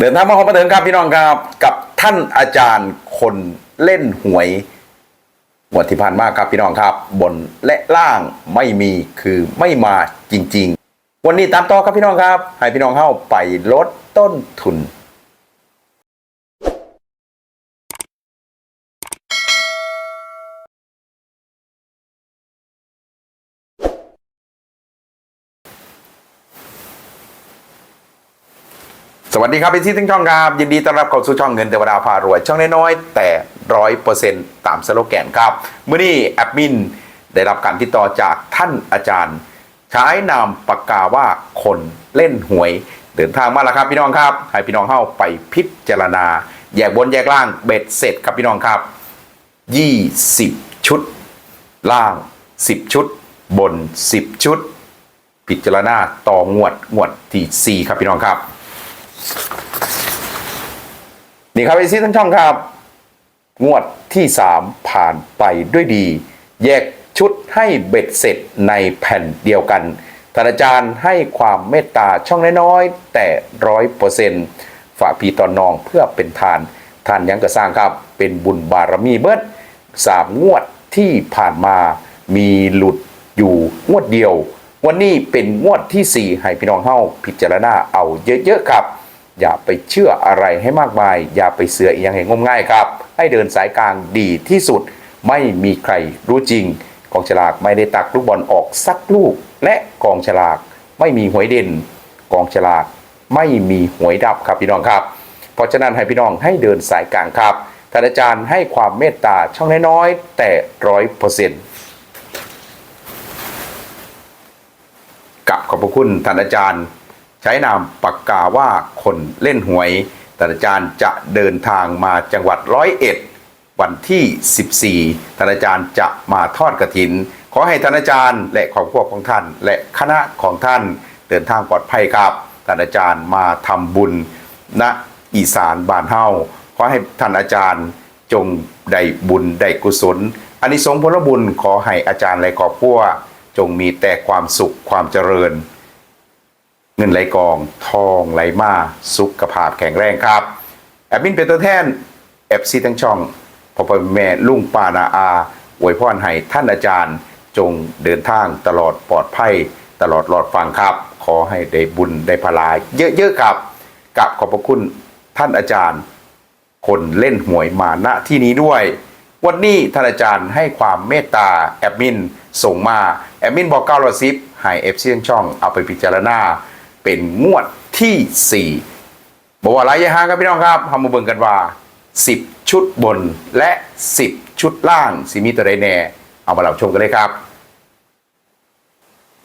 เดินทางมาพบมาถึงครับพี่น้องครับ กับท่านอาจารย์คนเล่นหวยงวดที่ผ่านมาครับพี่น้องครับ บนและล่างไม่มีคือไม่มาจริง ๆ วันนี้ตามต่อครับพี่น้องครับ ให้พี่น้องเข้าไปลดต้นทุน สวัสดีครับพี่ที่ทั้งช่องครับยินดีต้อนรับเข้าสู่ช่องเงินเทวดาพารวย ช่องน้อยๆแต่ร้อยเปอร์เซ็นต์ตามสโลแกนครับเมื่อนี้แอดมินได้รับการติดต่อจากท่านอาจารย์ ใช้นามปากกาว่าคนเล่นหวยเดินทางมาแล้วครับพี่น้องครับ ให้พี่น้องเข้าไปพิจารณา แยกบนแยกล่างเบ็ดเสร็จครับพี่น้องครับ20ชุด ล่าง10ชุด บน10ชุด พิจารณาต่องวดงวดที่4ครับพี่น้องครับ นี่ครับไอซีทั้งช่องครับ งวดที่ 3 ผ่านไปด้วยดี แยกชุดให้เบ็ดเสร็จในแผ่นเดียวกันท่านอาจารย์ให้ความเมตตาช่องน้อยๆ แต่ร้อยเปอร์เซ็นต์ฝากพี่ตอนนองเพื่อเป็นทานท่านยังกระสร้างครับ เป็นบุญบารมีเบิดสามงวดที่ผ่านมามีหลุดอยู่งวดเดียว วันนี้เป็นงวดที่ 4 ให้พี่น้องเฮาพิจารณาเอาเยอะๆครับ อย่าไปเชื่ออะไรให้มากมาย อย่าไปเสืออีกอย่างให้งมง่ายครับ ให้เดินสายกลางดีที่สุด ไม่มีใครรู้จริง กองฉลากไม่ได้ตักลูกบอลออกสักลูก และกองฉลากไม่มีหวยเด่น กองฉลากไม่มีหวยดับครับพี่น้องครับ เพราะฉะนั้นให้พี่น้องให้เดินสายกลางครับท่านอาจารย์ให้ความเมตตาช่องน้อยๆแต่ร้อยเปอร์เซ็นต์กับขอบพระคุณท่านอาจารย์ ช้นามปากกาว่าคนเล่นหวยท่านอาจารย์จะเดินทางมาจังหวัดร้อยเอ็ดวันที่ 14ท่านอาจารย์จะมาทอดกระถิน ขอให้ท่านอาจารย์ และครอบครัวของท่าน และคณะของท่านเดินทางปลอดภัยครับท่านอาจารย์มาทำบุญณอีสานบ้านเฮาขอให้ท่านอาจารย์จงได้บุญได้กุศลอานิสงส์ผลบุญขอให้อาจารย์และครอบครัวจงมีแต่ความสุขความเจริญ เงินไหลกอง ทองไหลมาสุขภาพแข็งแรงครับ แอดมินเป็นตัวแทนเอฟซีทั้งช่องพ่อพ่อแม่ลุงปานาอาอวยพรให้ท่านอาจารย์จงเดินทางตลอดปลอดภัย ตลอดหลอดฟังครับ ขอให้ได้บุญได้พลายเยอะๆครับกับขอบพระคุณท่านอาจารย์ คนเล่นหวยมาณที่นี้ด้วย วันนี้ท่านอาจารย์ให้ความเมตตาแอดมินส่งมาแอดมินบอกเก้าร้อยสิบให้เอฟซีช่องเอาไปพิจารณา เป็นงวดที่4บอกว่าระยะห่างครับพี่น้องครับทำมาเบิ่งกันว่า 10 ชุดบนและ 10 ชุดล่างสีมีตัวใดแน่ เอามาเราชมกันเลยครับ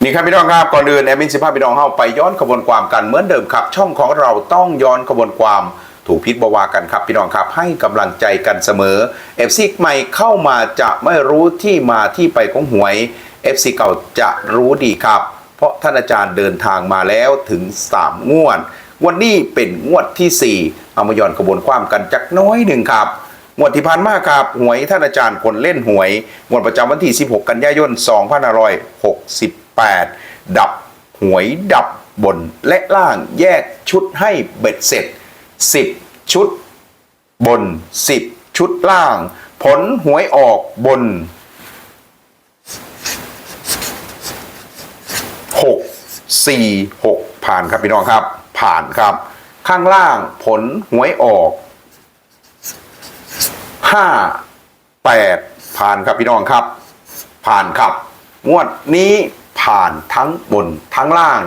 นี่ครับพี่น้องครับก่อนอื่นแอมินสิภาพพี่น้องเข้าไปย้อนขบวนความกันเหมือนเดิมครับ ช่องของเราต้องย้อนขบวนความถูกพิษบวากันครับพี่น้องครับให้กำลังใจกันเสมอเอฟซีใหม่เข้ามาจะไม่รู้ที่มาที่ไปของหวยเอฟซีเก่าจะรู้ดีครับ เพราะท่านอาจารย์เดินทางมาแล้วถึง 3 งวด วันนี้เป็นงวดที่ 4 เอามาย้อนขบวนความกันจักน้อยหนึ่งครับงวดที่ผ่านมาครับหวยท่านอาจารย์คนเล่นหวยงวดประจำวันที่ 16 กันยายน 2568 ดับหวยดับบนและล่างแยกชุดให้เบ็ดเสร็จ 10 ชุดบน 10 ชุดล่าง ผลหวยออกบน 6 4 6 ผ่านครับพี่น้องครับ ผ่านครับ ข้างล่างผลหวยออกห้าแปดผ่านครับพี่น้องครับ ผ่านครับ งวดนี้ผ่านทั้งบนทั้งล่าง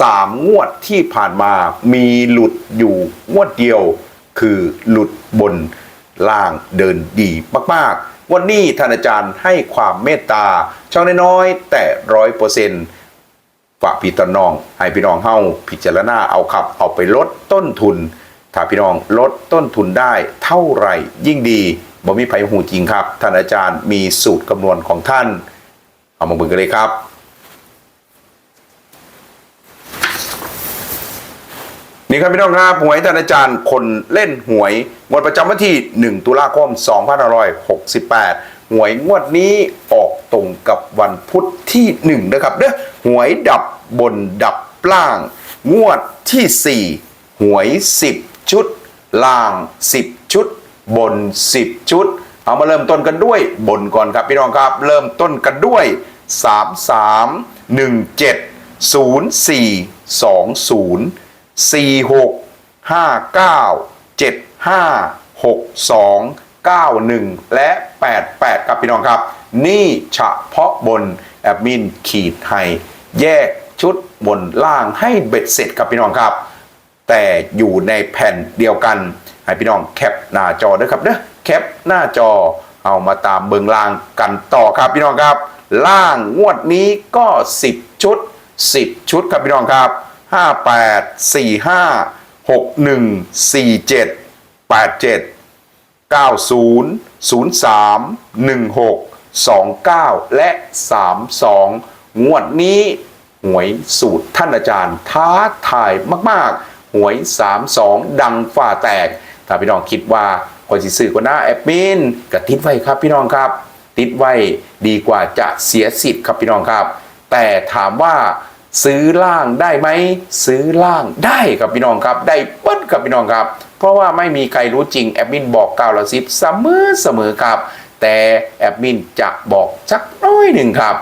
สามงวดที่ผ่านมามีหลุดอยู่งวดเดียวคือหลุดบนล่างเดินดีมาก ๆ วันนี้ท่านอาจารย์ให้ความเมตตาช่องน้อย ๆ แต่ร้อยเปอร์เซ็นต์ ฝากพี่ตอนน้อง ให้พี่น้องเฮาพิจารณาเอาครับเอาไปลดต้นทุน ถ้าพี่น้องลดต้นทุนได้เท่าไหร่ยิ่งดีบ่มีไผหูจริงครับ ท่านอาจารย์มีสูตรคำนวณของท่าน เอามาเบิ่งกันเลยครับนี่ครับพี่น้องครับหวยท่านอาจารย์คนเล่นหวยงวดประจำวันที่ 1 ตุลาคม 2568 หวยงวดนี้ออก ตรงกับวันพุธที่1นะครับเด้อหวยดับบนดับล่าง งวดที่ 4 หวย 10 ชุด ล่าง 10 ชุด บน 10 ชุด เอามาเริ่มต้นกันด้วยบนก่อนครับพี่น้องครับ เริ่มต้นกันด้วย 3 3 1 7 0 4 2 0 91 และ 88 ครับพี่น้องครับ นี่เฉพาะบนแอดมินขีดให้แยกชุดบนล่างให้เบ็ดเสร็จครับพี่น้องครับ แต่อยู่ในแผ่นเดียวกัน ให้พี่น้องแคปหน้าจอด้วยครับเด้อแคปหน้าจอเอามาตามเบิงล่างกันต่อครับพี่น้องครับ ล่างงวดนี้ก็ 10 ชุด 10 ชุดครับพี่น้องครับ 58 45 61 47 87 90 03 16 29 และ 32 งวดนี้หวยสูตรท่านอาจารย์ท้าทายมาก ๆ หวย 32 ดังฝ่าแตก ถ้าพี่น้องคิดว่าคนสิซื้อกว่าหน้าแอปมินก็ติดไว้ครับพี่น้องครับ ติดไว้ดีกว่าจะเสียสิทธิ์ครับพี่น้องครับ แต่ถามว่าซื้อล่างได้ไหมซื้อล่างได้ครับพี่น้องครับ ได้เปิ้ลครับพี่น้องครับ เพราะว่าไม่มีใครรู้จริงแอดมินบอกกล่าวละสิบเสมอเสมอครับ แต่แอดมินจะบอกสักน้อยหนึ่งครับ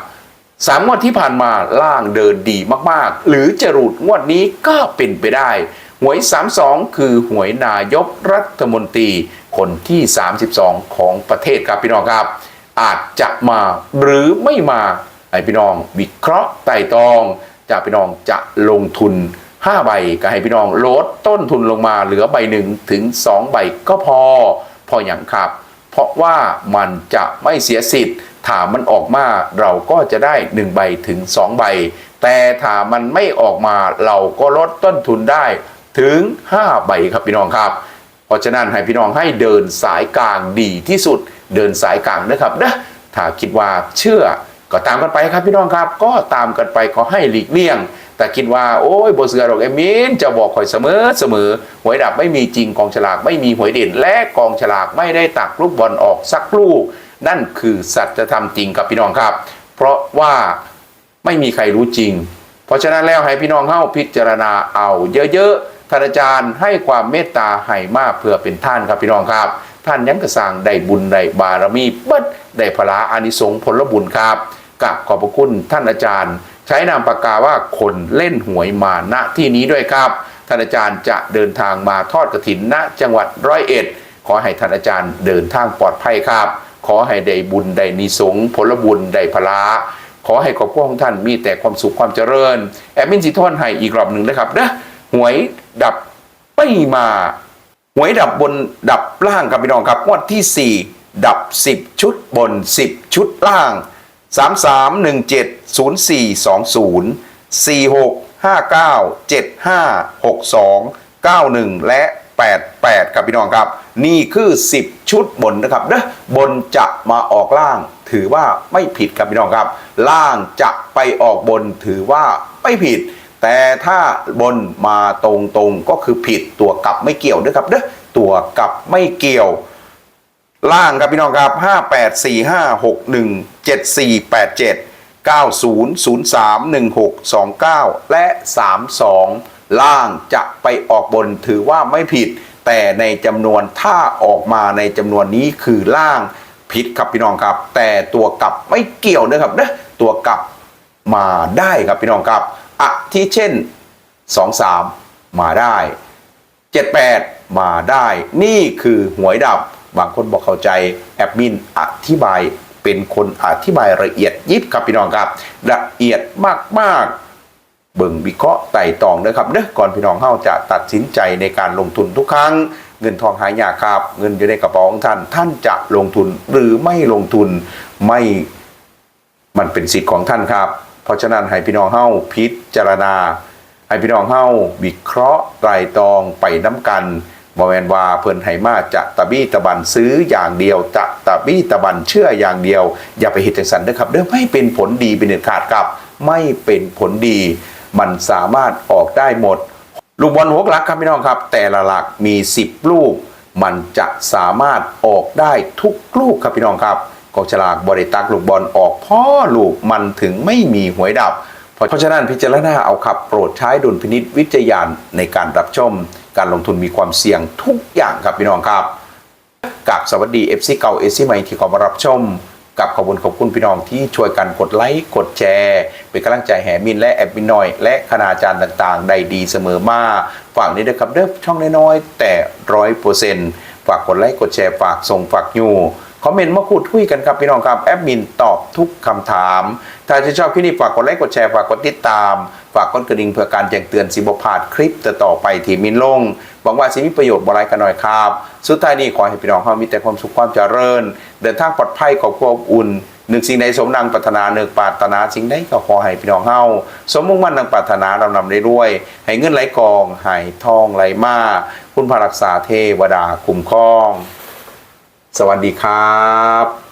สามงวดที่ผ่านมาล่างเดินดีมากๆ หรือจะหลุดงวดนี้ก็เป็นไปได้ หวย 32 คือหวยนายกรัฐมนตรีคนที่ 32 ของประเทศครับพี่น้องครับ อาจจะมาหรือไม่มาให้พี่น้อง วิเคราะห์ไต่ตองจะพี่น้องจะลงทุน 5 ใบก็ให้พี่น้องลดต้นทุนลงมาเหลือใบหนึ่งถึง 2 ใบก็พอ พออย่างครับ เพราะว่ามันจะไม่เสียสิทธิ์ถ้ามันออกมาเราก็จะได้ 1 ใบถึง 2 ใบ แต่ถ้ามันไม่ออกมาเราก็ลดต้นทุนได้ถึง 5 ใบครับพี่น้องครับ เพราะฉะนั้นให้พี่น้องให้เดินสายกลางดีที่สุด เดินสายกลางนะครับนะถ้าคิดว่าเชื่อก็ตามกันไปครับพี่น้องครับ ก็ตามกันไปก็ให้หลีกเลี่ยง แต่คิดว่าโอ้ยโบเสือหรอกเอมินจะบอกคอยเสมอเสมอหวยดับไม่มีจริงกองฉลากไม่มีหวยเด่น และกองฉลากไม่ได้ตักลูกบอลออกสักลูก นั่นคือสัจธรรมจริงครับพี่น้องครับ เพราะว่าไม่มีใครรู้จริง เพราะฉะนั้นแล้วให้พี่น้องเข้าพิจารณาเอาเยอะๆท่านอาจารย์ให้ความเมตตาให้มากเพื่อเป็นท่านครับพี่น้องครับ ท่านยังกระสร้างได้บุญได้บารมีเบิดได้พละอานิสงส์ผลบุญครับกับขอบพระคุณท่านอาจารย์ ใช้นามปากกาว่าคนเล่นหวยมาณที่นี้ด้วยครับท่านอาจารย์จะเดินทางมาทอดกระถินณจังหวัดร้อยเอ็ด ขอให้ท่านอาจารย์เดินทางปลอดภัยครับ ขอให้ได้บุญได้นิสงผลบุญได้พละขอให้ครอบครัวของท่านมีแต่ความสุขความเจริญ แอดมินสิทอนให้อีกรอบหนึ่งนะครับนะหวยดับไม่มาหวยดับบนดับล่างครับพี่น้องครับงวดที่ 4 ดับ 10 ชุดบน 10 ชุดล่าง 3 3 1 7 0 4 2 0 4 6 5 9 7 5 6 2 9 1 และ 88 ครับพี่น้องครับ นี่คือ 10 ชุดบนนะครับเด้อบนจะมาออกล่าง ถือว่าไม่ผิดครับพี่น้องครับ ล่างจะไปออกบนถือว่าไม่ผิด แต่ถ้าบนมาตรงๆก็คือผิดตัวกลับไม่เกี่ยวด้วยครับเด้อตัวกลับไม่เกี่ยว ล่างครับพี่น้องครับ 5 8 4 5 6 1 7 4 8 7 9 0 0 3 1 6 2 9 และ 32 ล่างจะไปออกบนถือว่าไม่ผิด แต่ในจำนวนถ้าออกมาในจำนวนนี้คือล่างผิดครับพี่น้องครับ แต่ตัวกลับไม่เกี่ยวนะครับเด้อตัวกลับมาได้ครับพี่น้องครับอะที่เช่น 2 3 มาได้ 78 มาได้ นี่คือหวยดับ บางคนบอกเข้าใจแอดมินอธิบายเป็นคนอธิบายละเอียดยิบครับพี่น้องครับละเอียดมากๆเบิ่งวิเคราะห์ไต่ตองนะครับเด้อก่อนพี่น้องเฮาจะตัดสินใจในการลงทุนทุกครั้ง เงินทองหายากครับ เงินอยู่ในกระเป๋าของท่าน ท่านจะลงทุนหรือไม่ลงทุนไม่มันเป็นสิทธิ์ของท่านครับ เพราะฉะนั้นให้พี่น้องเฮ้าพิจารณา ให้พี่น้องเฮ้าวิเคราะห์ไตรตองไปน้ำกัน บอแมนว่าเพิ่นไหมาจะตะบี้ตะบันซื้ออย่างเดียวจะตะบี้ตะบันเชื่ออย่างเดียว อย่าไปเห็นจังสันนะครับเด้อไม่เป็นผลดีเป็นเด็ดขาดครับ ไม่เป็นผลดี มันสามารถออกได้หมด ลูกบอลหัวหลักครับพี่น้องครับ แต่ละหลักมี 10 ลูก มันจะสามารถออกได้ทุกลูกครับพี่น้องครับกองฉลากบริตักลูกบอลออกพ่อลูกมันถึงไม่มีหวยดับ เพราะฉะนั้นพิจารณาเอาครับโปรดใช้ดุลพินิษวิจยานในการรับชม การลงทุนมีความเสี่ยงทุกอย่างครับพี่น้องครับกับสวัสดี FC เก่า FC ใหม่ที่เข้ามารับชม กับขอบคุณขอบคุณพี่น้องที่ช่วยกันกดไลค์กดแชร์ เป็นกำลังใจแหมินและแอบมินน้อย และคณาจารย์ต่างๆ ได้ดีเสมอมาฝากนี้ด้วยครับเด้อช่องน้อยๆแต่ร้อยเปอร์เซ็นต์ฝากกดไลค์กดแชร์ฝากส่งฝากอยู่ คอมเมนต์มาพูดคุยกันครับพี่น้องครับแอดมินตอบทุกคำถาม ถ้าจะชอบคลิปนี้ฝากกดไลค์กดแชร์ฝากกดติดตาม ฝากกดกระดิ่งเพื่อการแจ้งเตือนสิบพาดคลิปต่อไปที่มินลงหวังว่าสิมีประโยชน์บรายกันหน่อยครับ สุดท้ายนี้ขอให้พี่น้องเฮามีแต่ความสุขความเจริญ เดินทางปลอดภัยขอบความอบอุ่นหนึ่งสิ่งใดสมดังปรารถนาหนึ่งปรารถนาสิ่งใดก็ขอให้พี่น้องเฮาสมมุ่งมั่นดังปรารถนาเรานำได้ด้วย ให้เงินไหลกองให้ทองไหลมาคุณพระรักษาเทวดาคุ้มครอง สวัสดีครับ